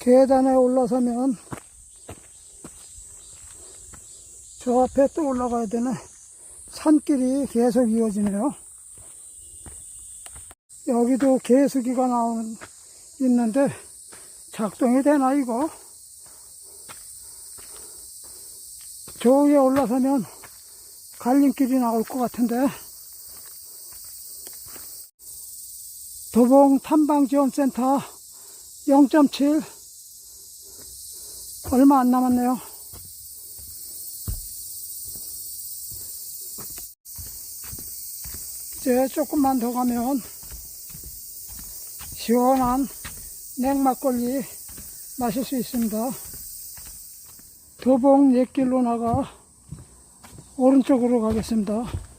계단에 올라서면 저 앞에 또 올라가야 되네. 산길이 계속 이어지네요. 여기도 개수기가 나오는, 있는데, 작동이 되나, 이거? 저 위에 올라서면 갈림길이 나올 것 같은데, 도봉 탐방지원센터 0.7 얼마 안 남았네요. 이제 조금만 더 가면 시원한 냉막걸리 마실 수 있습니다. 도봉 옛길로 나가 오른쪽으로 가겠습니다.